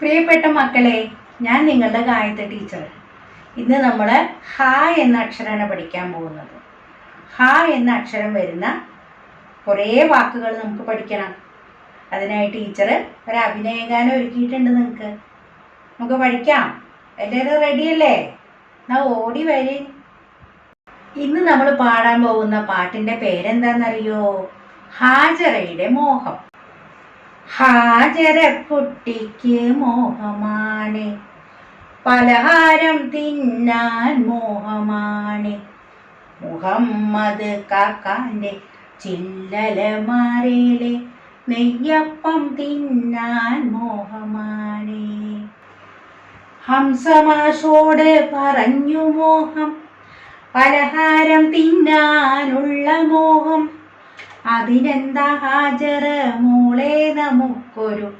പ്രിയപ്പെട്ട മക്കളെ ഞാൻ നിങ്ങളുടെ ഗായത്രി ടീച്ചർ. ഇന്ന് നമ്മൾ ഹ എന്ന അക്ഷരമാണ് പഠിക്കാൻ പോകുന്നത്. ഹ എന്ന അക്ഷരം വരുന്ന കുറേ വാക്കുകൾ നമുക്ക് പഠിക്കണം. അതിനായി ടീച്ചർ ഒരു അഭിനയഗാനം ഒരുക്കിയിട്ടുണ്ട് നിങ്ങൾക്ക് നമുക്ക് പഠിക്കാം. എല്ലാവരും റെഡിയല്ലേ എന്നാ ഓടി വരി. ഇന്ന് നമ്മൾ പാടാൻ പോകുന്ന പാട്ടിന്റെ പേരെന്താണെന്നറിയോ? ഹാജറയുടെ മോഹം. ഹാജര കുട്ടിക്ക് മോഹമാണ്. പലഹാരം തിന്നാൻ മോഹമാണ്. മുഹമ്മദ് കാക്കാന്റെ ചില്ലലമാരയിലെ നെയ്യപ്പം തിന്നാൻ മോഹമാണ്. ഹംസമാഷോട് പറഞ്ഞു മോഹം. പലഹാരം തിന്നാനുള്ള മോഹം. അതിനെന്താ ഹാജറ മോളെ നമുക്കൊരു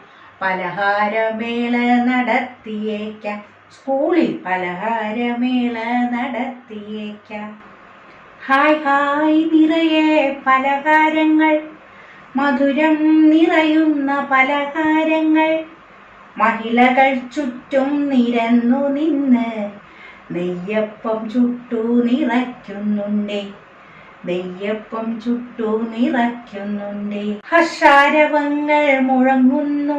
പലഹാരമേള നടത്തിയേക്കാം. സ്കൂളിൽ പലഹാരമേള നടത്തിയേക്കാം. ഹായ് ഹായ് നിറയെ പലഹാരങ്ങൾ. മധുരം നിറയുന്ന പലഹാരങ്ങൾ. മഹിളകൾ ചുറ്റും നിരന്നു നിന്ന് നെയ്യപ്പം ചുട്ടു നിറയ്ക്കുന്നുണ്ടേ. നെയ്യപ്പം ചുട്ടു നിറയ്ക്കുന്നുണ്ടേ. ഹർഷാരവങ്ങൾ മുഴങ്ങുന്നു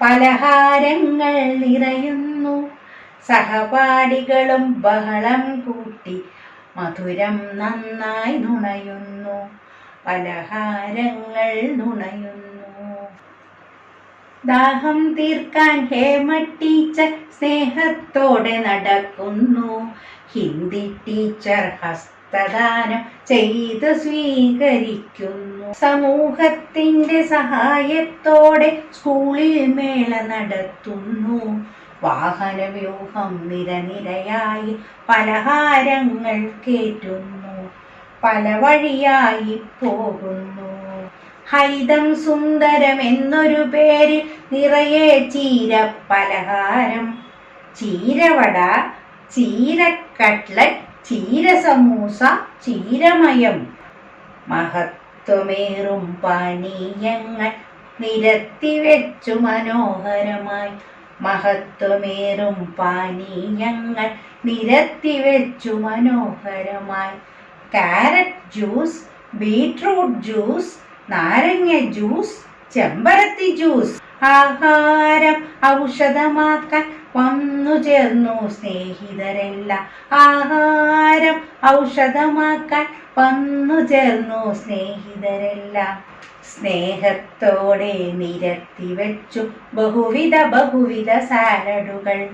പലഹാരങ്ങൾ നിറയുന്നു. സഹപാഠികളും ബഹളം കൂട്ടി മധുരം നന്നായി നുണയുന്നു പലഹാരങ്ങൾ നുണയുന്നു. ദാഹം തീർക്കാൻ ഹേമ ടീച്ചർ സ്നേഹത്തോടെ നടക്കുന്നു ഹിന്ദി ടീച്ചർ ഹസ്തദാനം ചെയ്ത് സ്വീകരിക്കുന്നു. സമൂഹത്തിന്റെ സഹായത്തോടെ സ്കൂളിൽ മേള നടത്തുന്നു. വാഹനവ്യൂഹം നിരനിരയായി പലഹാരങ്ങൾ കേറ്റുന്നു. പല വഴിയായി പോകുന്നു. ഹൈതം സുന്ദരം എന്നൊരു പേര് നിറയെ ചീര പലഹാരം. ചീരവട ചീര കട്ട്ലറ്റ് ചീര സമൂസ ചീരമയം മഹത്വമേറും പാനീയങ്ങൾ നിരത്തി വെച്ചു മനോഹരമായി. മഹത്വമേറും പാനീയങ്ങൾ നിരത്തി വെച്ചു മനോഹരമായി. കാരറ്റ് ജ്യൂസ് ബീട്രൂട്ട് ജ്യൂസ് നാരങ്ങ ജ്യൂസ് ചെമ്പരത്തി ജ്യൂസ്. ആഹാരം ഔഷധമാക്കാൻ വന്നു ചേർന്നു സ്നേഹിതരല്ല. ആഹാരം ഔഷധമാക്കാൻ വന്നു ചേർന്നു സ്നേഹിതരല്ല. സ്നേഹത്തോടെ നിരത്തി വെച്ചു ബഹുവിധ ബഹുവിധ സാലഡുകൾ.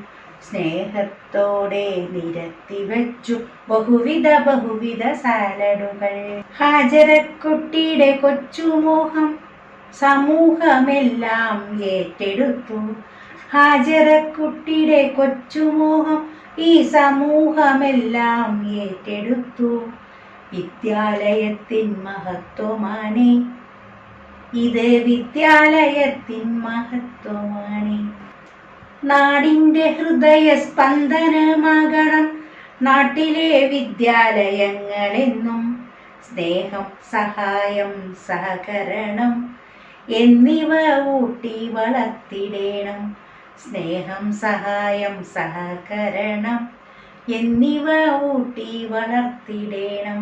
സ്നേഹത്തോടെ നിരത്തി വെച്ചു ബഹുവിധ ബഹുവിധ സാലഡുകൾ. ഹാജരക്കുട്ടിയുടെ കൊച്ചുമോഹം സമൂഹമെല്ലാം ഏറ്റെടുത്തു. ഹാജറക്കുട്ടിയുടെ കൊച്ചുമോഹം ഈ സമൂഹമെല്ലാം ഏറ്റെടുത്തു. വിദ്യാലയത്തിൻ മഹത്വമാണ്. ഇത് വിദ്യാലയത്തിൻ മഹത്വമാണ്. നാടിന്റെ ഹൃദയ സ്പന്ദനമാകണം നാട്ടിലെ വിദ്യാലയങ്ങളെന്നും സ്നേഹം സഹായം സഹകരണം എന്നിവ ഊട്ടി വളർത്തിടേണം. സ്നേഹം സഹായം സഹകരണം എന്നിവ ഊട്ടി വളർത്തിടേണം.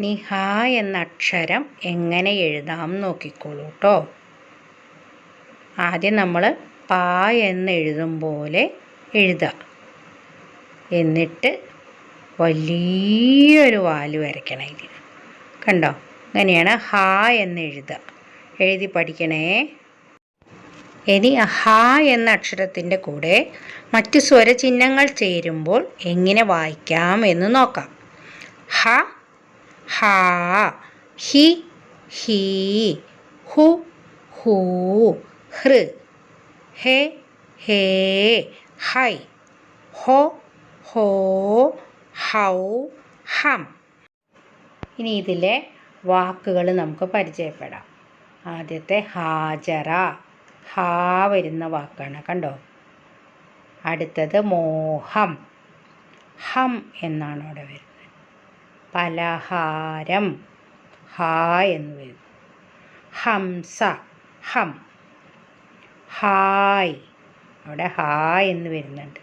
നിഹ എന്ന അക്ഷരം എങ്ങനെ എഴുതാം നോക്കിക്കോളൂ കേട്ടോ ആദ്യം നമ്മൾ പാ എന്ന് എഴുതും പോലെ എഴുതുക എന്നിട്ട് വലിയൊരു വാൽ വരയ്ക്കണം ഇതിന്. കണ്ടോ? അങ്ങനെയാണ് ഹ എന്ന് എഴുതുക. എഴുതി പഠിക്കണേ. ഇനി ഹ എന്ന അക്ഷരത്തിന്റെ കൂടെ മറ്റു സ്വരചിഹ്നങ്ങൾ ചേരുമ്പോൾ എങ്ങനെ വായിക്കാം എന്ന് നോക്കാം. ഹ ഹ ഹി ഹി ഹു ഹൂ ഹൃ ഹേ ഹേ ഹൈ ഹോ ഹോ ഹൗ ഹം. ഇനി ഇതിലെ വാക്കുകൾ നമുക്ക് പരിചയപ്പെടാം. ആദ്യത്തെ ഹാജറ. ഹാ വരുന്ന വാക്കാണ് കണ്ടോ? അടുത്തത് മോഹം. ഹം എന്നാണ് അവിടെ വരുന്നത്. പലഹാരം. ഹ എന്ന് വരും. ഹംസ. ഹം. ഹായ്. അവിടെ ഹാ എന്ന് വരുന്നുണ്ട്.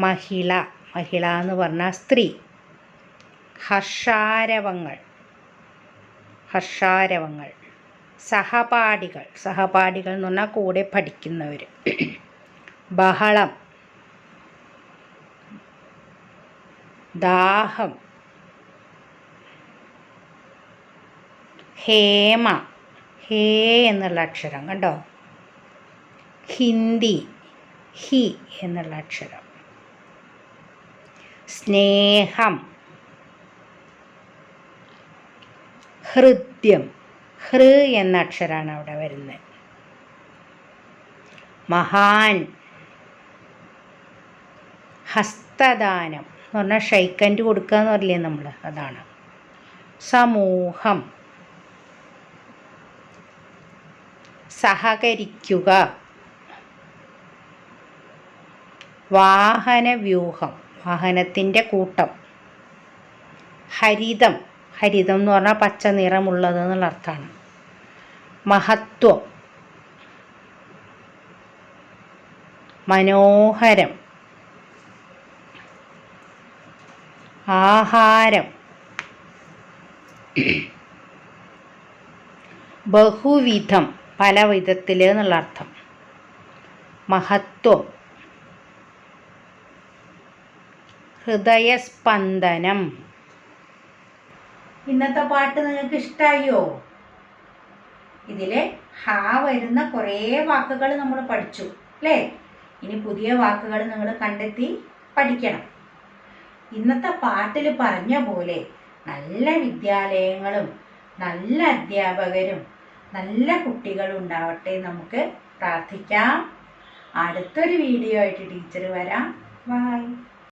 മഹിള. മഹിള എന്ന് പറഞ്ഞാൽ സ്ത്രീ. ഹർഷാരവങ്ങൾ. ഹർഷാരവങ്ങൾ സഹപാഠികൾ. സഹപാഠികൾ എന്ന് പറഞ്ഞാൽ കൂടെ പഠിക്കുന്നവർ ബഹളം ദാഹം ഹേമ ഹേ എന്നുള്ള അക്ഷരം കണ്ടോ? ഹിന്ദി ഹി എന്നുള്ള അക്ഷരം. സ്നേഹം ഹൃദ്യം. ഹൃ എന്ന അക്ഷരമാണ് അവിടെ വരുന്നത്. മഹാൻ. ഹസ്തദാനം എന്ന് പറഞ്ഞാൽ ഷൈക്കൻഡ് കൊടുക്കുക എന്ന് പറയില്ലേ നമ്മൾ അതാണ്. സമൂഹം. സഹകരിക്കുക. വാഹനവ്യൂഹം. വാഹനത്തിന്റെ കൂട്ടം. ഹരിതം. ഹരിതം എന്ന് പറഞ്ഞാൽ പച്ച നിറമുള്ളത് എന്നുള്ള അർത്ഥമാണ് മഹത്വം. മനോഹരം. ആഹാരം. ബഹുവിധം പല വിധത്തിൽ എന്നുള്ള അർത്ഥം. മഹത്വം. ഹൃദയസ്പന്ദനം. ഇന്നത്തെ പാട്ട് നിങ്ങൾക്ക് ഇഷ്ടായോ? ഇതിൽ ഹാ വരുന്ന കുറേ വാക്കുകൾ നമ്മൾ പഠിച്ചു അല്ലേ? ഇനി പുതിയ വാക്കുകൾ നിങ്ങൾ കണ്ടെത്തി പഠിക്കണം. ഇന്നത്തെ പാട്ടിൽ പറഞ്ഞ പോലെ നല്ല വിദ്യാലയങ്ങളും നല്ല അധ്യാപകരും നല്ല കുട്ടികളും ഉണ്ടാവട്ടെ നമുക്ക് പ്രാർത്ഥിക്കാം. അടുത്തൊരു വീഡിയോ ആയിട്ട് ടീച്ചർ വരാം. ബൈ.